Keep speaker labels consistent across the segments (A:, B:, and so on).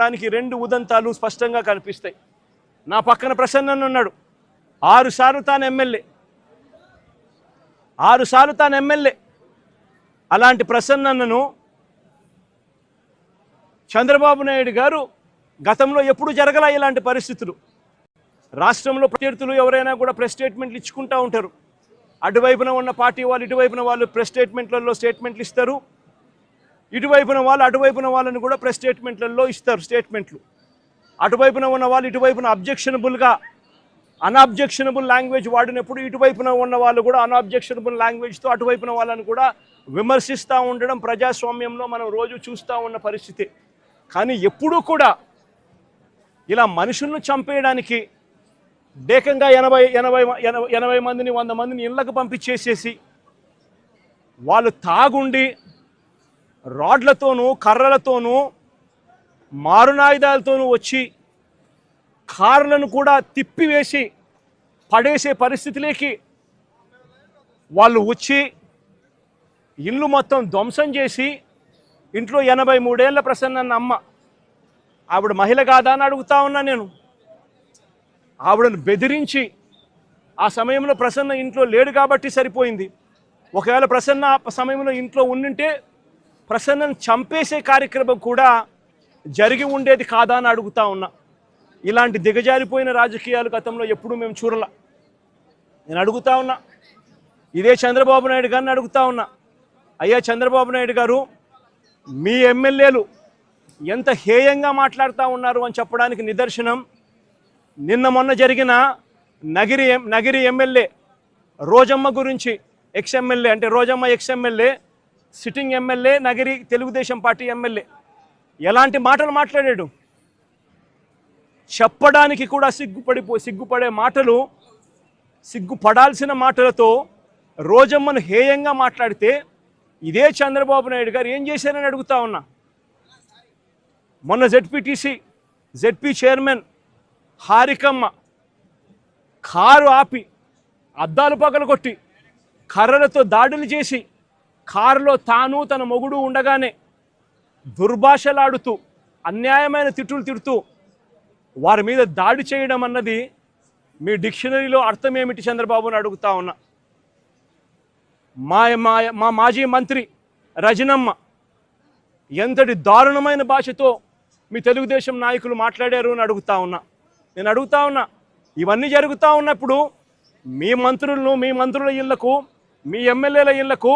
A: దానికి రెండు ఉదంతాలు స్పష్టంగా కనిపిస్తాయి. నా పక్కన ప్రసన్న ఉన్నాడు. ఆరు సార్లు తాను ఎమ్మెల్యే. ఆరు సార్లు తాను ఎమ్మెల్యే. అలాంటి ప్రసన్నను చంద్రబాబు నాయుడు గారు గతంలో ఎప్పుడు జరగల ఇలాంటి పరిస్థితులు. రాష్ట్రంలో ప్రత్యర్థులు ఎవరైనా కూడా ప్రెస్ స్టేట్మెంట్లు ఇచ్చుకుంటూ ఉంటారు. అటువైపున ఉన్న పార్టీ వాళ్ళు ఇటువైపున వాళ్ళు ప్రెస్ స్టేట్మెంట్లలో స్టేట్మెంట్లు ఇస్తారు. ఇటువైపున వాళ్ళు అటువైపున వాళ్ళని కూడా ప్రెస్ స్టేట్మెంట్లలో ఇస్తారు స్టేట్మెంట్లు. అటువైపున ఉన్న వాళ్ళు ఇటువైపున అబ్జెక్షనబుల్గా అన్అబ్జెక్షనబుల్ లాంగ్వేజ్ వాడినప్పుడు ఇటువైపున ఉన్న వాళ్ళు కూడా అన్అబ్జెక్షనబుల్ లాంగ్వేజ్తో అటువైపున వాళ్ళని కూడా విమర్శిస్తూ ఉండడం ప్రజాస్వామ్యంలో మనం రోజు చూస్తూ ఉన్న పరిస్థితి. కానీ ఎప్పుడూ కూడా ఇలా మనుషులను చంపేయడానికి డేకంగా ఎనభై ఎనభై ఎనభై ఎనభై మందిని వంద మందిని ఇళ్ళకు పంపించేసేసి వాళ్ళు తాగుండి రాడ్లతోనూ కర్రలతోనూ మారునాయుధాలతోనూ వచ్చి కార్లను కూడా తిప్పివేసి పడేసే పరిస్థితిలోకి వాళ్ళు వచ్చి ఇల్లు మొత్తం ధ్వంసం చేసి ఇంట్లో ఎనభై మూడేళ్ళ ప్రసన్న అమ్మ ఆవిడ మహిళ కాదా అని అడుగుతా ఉన్నా నేను. ఆవిడను బెదిరించి ఆ సమయంలో ప్రసన్న ఇంట్లో లేడు కాబట్టి సరిపోయింది. ఒకవేళ ప్రసన్న ఆ సమయంలో ఇంట్లో ఉండింటే ప్రసన్నను చంపేసే కార్యక్రమం కూడా జరిగి ఉండేది కాదా అని అడుగుతా ఉన్నా. ఇలాంటి దిగజారిపోయిన రాజకీయాలు గతంలో ఎప్పుడూ మేము చూడల. నేను అడుగుతా ఉన్నా. ఇదే చంద్రబాబు నాయుడు గారిని అడుగుతా ఉన్నా. అయ్యా చంద్రబాబు నాయుడు గారు మీ ఎమ్మెల్యేలు ఎంత హేయంగా మాట్లాడుతూ ఉన్నారు అని చెప్పడానికి నిదర్శనం. నిన్న మొన్న జరిగిన నగిరి ఎం- నగిరి ఎమ్మెల్యే రోజమ్మ గురించి ఎక్స్ఎమ్మెల్యే అంటే Rojamma ex MLA sitting MLA Nagari Telugu Desam party MLA. ఎలాంటి మాటలు మాట్లాడాడు? చెప్పడానికి కూడా సిగ్గుపడిపో సిగ్గుపడే మాటలు సిగ్గుపడాల్సిన మాటలతో రోజమ్మను హేయంగా మాట్లాడితే ఇదే చంద్రబాబు నాయుడు గారు ఏం చేశారని అడుగుతా ఉన్నా. మొన్న ZPTC ZP chairman Harikamma car ఆపి అద్దాలు పగలు కొట్టి కర్రలతో దాడులు చేసి కారులో తాను తన మొగుడు ఉండగానే దుర్భాషలాడుతూ అన్యాయమైన తిట్టులు తిడుతూ వారి మీద దాడి చేయడం అన్నది మీ డిక్షనరీలో అర్థం ఏమిటి చంద్రబాబుని అడుగుతా ఉన్నా. మా మా మా మాజీ మంత్రి రజనమ్మ ఎంతటి దారుణమైన భాషతో మీ తెలుగుదేశం నాయకులు మాట్లాడారు అని అడుగుతా ఉన్నా. నేను అడుగుతా ఉన్నా ఇవన్నీ జరుగుతూ ఉన్నప్పుడు మీ మంత్రులను మీ మంత్రుల ఇళ్ళకు మీ ఎమ్మెల్యేల ఇళ్ళకు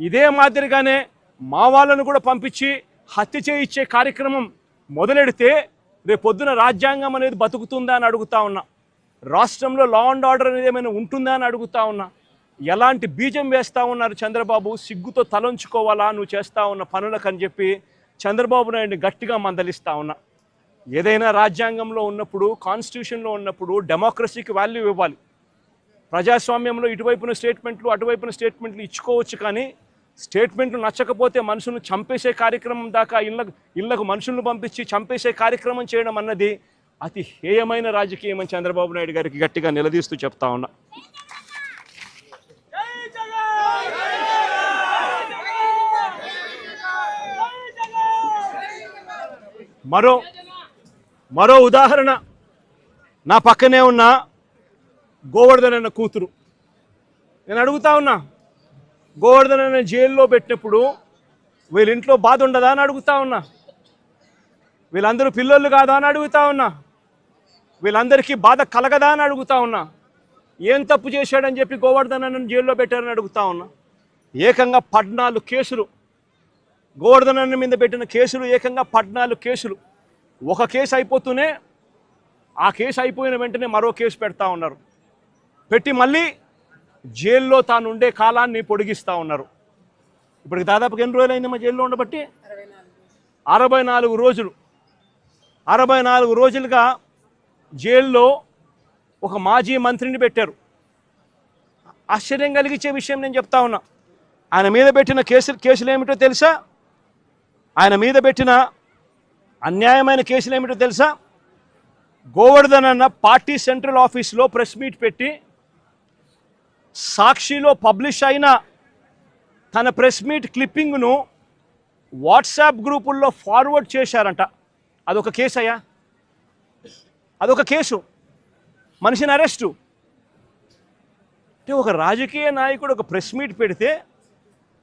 A: ఇదే మాదిరిగానే మా వాళ్ళను కూడా పంపించి హత్య చేయించే కార్యక్రమం మొదలెడితే రేపు పొద్దున రాజ్యాంగం అనేది బతుకుతుందా అని అడుగుతా ఉన్నా. రాష్ట్రంలో లా అండ్ ఆర్డర్ అనేది ఏమైనా ఉంటుందా అని అడుగుతా ఉన్నా. ఎలాంటి బీజం వేస్తా ఉన్నారు చంద్రబాబు? సిగ్గుతో తలంచుకోవాలా? నువ్వు చేస్తా ఉన్న పనులకని చెప్పి చంద్రబాబు నాయుడిని గట్టిగా మందలిస్తా ఉన్నా. ఏదైనా రాజ్యాంగంలో ఉన్నప్పుడు కాన్స్టిట్యూషన్లో ఉన్నప్పుడు డెమోక్రసీకి వాల్యూ ఇవ్వాలి. ప్రజాస్వామ్యంలో ఇటువైపున స్టేట్మెంట్లు అటువైపున స్టేట్మెంట్లు ఇచ్చుకోవచ్చు కానీ స్టేట్మెంట్లు నచ్చకపోతే మనుషులను చంపేసే కార్యక్రమం దాకా ఇళ్ళకు ఇళ్ళకు మనుషులను పంపించి చంపేసే కార్యక్రమం చేయడం అన్నది అతి హేయమైన రాజకీయం అని చంద్రబాబు నాయుడు గారికి గట్టిగా నిలదీస్తూ చెప్తా ఉన్నా. మరో మరో ఉదాహరణ నా పక్కనే ఉన్న గోవర్ధన్ అన్న కూతురు. నేను అడుగుతా ఉన్నా గోవర్ధన్ జైల్లో పెట్టినప్పుడు వీళ్ళ ఇంట్లో బాధ ఉండదా అని అడుగుతా ఉన్నా. వీళ్ళందరూ పిల్లలు కాదా అని అడుగుతా ఉన్నా. వీళ్ళందరికీ బాధ కలగదా అని అడుగుతా ఉన్నా. ఏం తప్పు చేశాడని చెప్పి గోవర్ధన్ అన్నను జైల్లో పెట్టారని అడుగుతా ఉన్నా. ఏకంగా పద్నాలుగు కేసులు. గోవర్ధన్ అన్న మీద పెట్టిన కేసులు ఏకంగా పద్నాలుగు కేసులు. ఒక కేసు అయిపోతూనే ఆ కేసు అయిపోయిన వెంటనే మరో కేసు పెడతా ఉన్నారు. పెట్టి మళ్ళీ జైల్లో తాను ఉండే కాలాన్ని పొడిగిస్తూ ఉన్నారు. ఇప్పటికి దాదాపుగా ఎన్ని రోజులు అయింది మా జైల్లో ఉండబట్టి? అరవై నాలుగు రోజులు. అరవై నాలుగు రోజులుగా జైల్లో ఒక మాజీ మంత్రిని పెట్టారు. ఆశ్చర్యం కలిగించే విషయం నేను చెప్తా ఉన్నా. ఆయన మీద పెట్టిన కేసులు కేసులు ఏమిటో తెలుసా? ఆయన మీద పెట్టిన అన్యాయమైన కేసులు ఏమిటో తెలుసా? గోవర్ధన్ అన్న పార్టీ సెంట్రల్ ఆఫీస్లో ప్రెస్ మీట్ పెట్టి సాక్షిలో పబ్లిష్ అయిన తన ప్రెస్ మీట్ క్లిప్పింగ్ను వాట్సాప్ గ్రూపుల్లో ఫార్వర్డ్ చేశారంట. అదొక కేసు అయ్యా. అదొక కేసు. మనిషిని అరెస్టు. అంటే ఒక రాజకీయ నాయకుడు ఒక ప్రెస్ మీట్ పెడితే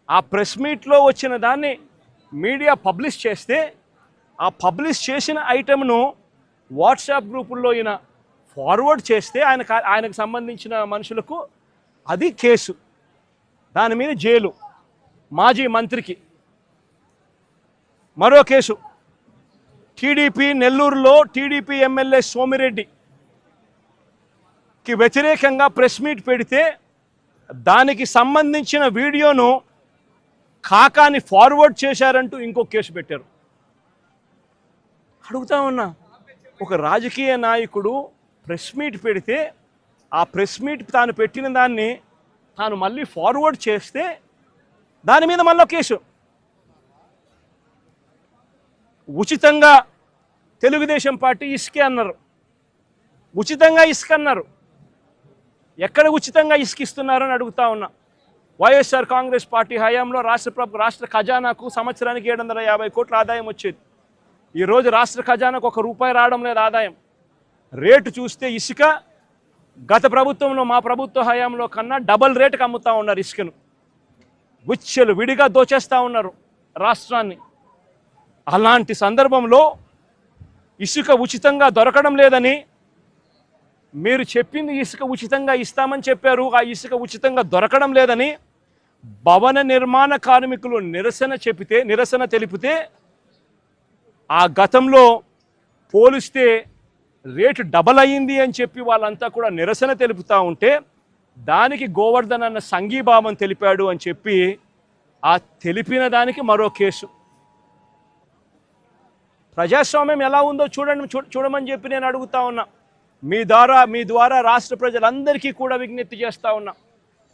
A: ఆ ప్రెస్ మీట్లో వచ్చిన దాన్ని మీడియా పబ్లిష్ చేస్తే ఆ పబ్లిష్ చేసిన ఐటెంను వాట్సాప్ గ్రూపుల్లో ఈయన ఫార్వర్డ్ చేస్తే ఆయన ఆయనకు సంబంధించిన మనుషులకు అది కేసు. దాని మీద జైలు. మాజీ మంత్రికి. మరో కేసు. టీడీపీ నెల్లూరులో టీడీపీ ఎమ్మెల్యే సోమిరెడ్డికి వ్యతిరేకంగా ప్రెస్ మీట్ పెడితే దానికి సంబంధించిన వీడియోను కాకాని ఫార్వర్డ్ చేశారంటూ ఇంకో కేసు పెట్టారు. అడుగుతా ఉన్నా ఒక రాజకీయ నాయకుడు ప్రెస్ మీట్ పెడితే ఆ ప్రెస్ మీట్ తాను పెట్టిన దాన్ని తాను మళ్ళీ ఫార్వర్డ్ చేస్తే దాని మీద మళ్ళీ కేసు. ఉచితంగా తెలుగుదేశం పార్టీ ఇసుకే అన్నారు. ఉచితంగా ఇసుక అన్నారు. ఎక్కడ ఉచితంగా ఇసుకిస్తున్నారని అడుగుతా ఉన్నా. వైఎస్ఆర్ కాంగ్రెస్ పార్టీ హయాంలో రాష్ట్ర ప్రభు రాష్ట్ర ఖజానాకు సంవత్సరానికి ఏడు వందల యాభై కోట్ల ఆదాయం వచ్చేది. ఈరోజు రాష్ట్ర ఖజానాకు ఒక రూపాయి రావడం లేదు ఆదాయం. రేటు చూస్తే ఇసుక గత ప్రభుత్వంలో మా ప్రభుత్వ హయాంలో కన్నా డబల్ రేటుకి అమ్ముతూ ఉన్నారు ఇసుకను గుచ్చెలు విడిగా దోచేస్తూ ఉన్నారు రాష్ట్రాన్ని. అలాంటి సందర్భంలో ఇసుక ఉచితంగా దొరకడం లేదని మీరు చెప్పింది ఇసుక ఉచితంగా ఇస్తామని చెప్పారు. ఆ ఇసుక ఉచితంగా దొరకడం లేదని భవన నిర్మాణ కార్మికులు నిరసన చెబితే నిరసన తెలిపితే ఆ గతంలో పోలిస్తే రేటు డబల్ అయ్యింది అని చెప్పి వాళ్ళంతా కూడా నిరసన తెలుపుతూ ఉంటే దానికి గోవర్ధన్ అన్న సంఘీభావం తెలిపాడు అని చెప్పి ఆ తెలిపిన దానికి మరో కేసు. ప్రజాస్వామ్యం ఎలా ఉందో చూడండి చూ చూడమని చెప్పి నేను అడుగుతా ఉన్నా. మీ ద్వారా మీ ద్వారా రాష్ట్ర ప్రజలందరికీ కూడా విజ్ఞప్తి చేస్తూ ఉన్నా.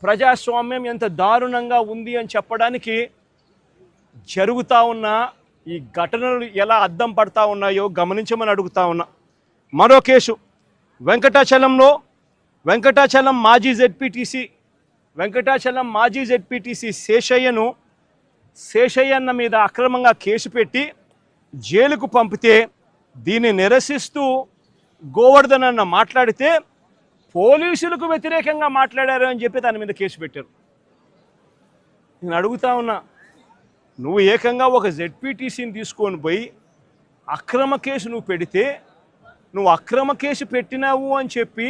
A: ప్రజాస్వామ్యం ఎంత దారుణంగా ఉంది అని చెప్పడానికి జరుగుతూ ఉన్న ఈ ఘటనలు ఎలా అద్దం పడతా ఉన్నాయో గమనించమని అడుగుతా ఉన్నా. మరో కేసు. వెంకటాచలంలో వెంకటాచలం మాజీ జెడ్పీటీసీ వెంకటాచలం మాజీ జెడ్పీటీసీ శేషయ్యను శేషయ్యన్న మీద అక్రమంగా కేసు పెట్టి జైలుకు పంపితే దీన్ని నిరసిస్తూ గోవర్ధన్ అన్న మాట్లాడితే పోలీసులకు వ్యతిరేకంగా మాట్లాడారు అని చెప్పి దాని మీద కేసు పెట్టారు. నేను అడుగుతా ఉన్నా నువ్వు ఏకంగా ఒక జెడ్పీటీసీని తీసుకొని పోయి అక్రమ కేసు నువ్వు పెడితే నువ్వు అక్రమ కేసు పెట్టినావు అని చెప్పి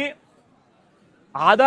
A: ఆధార్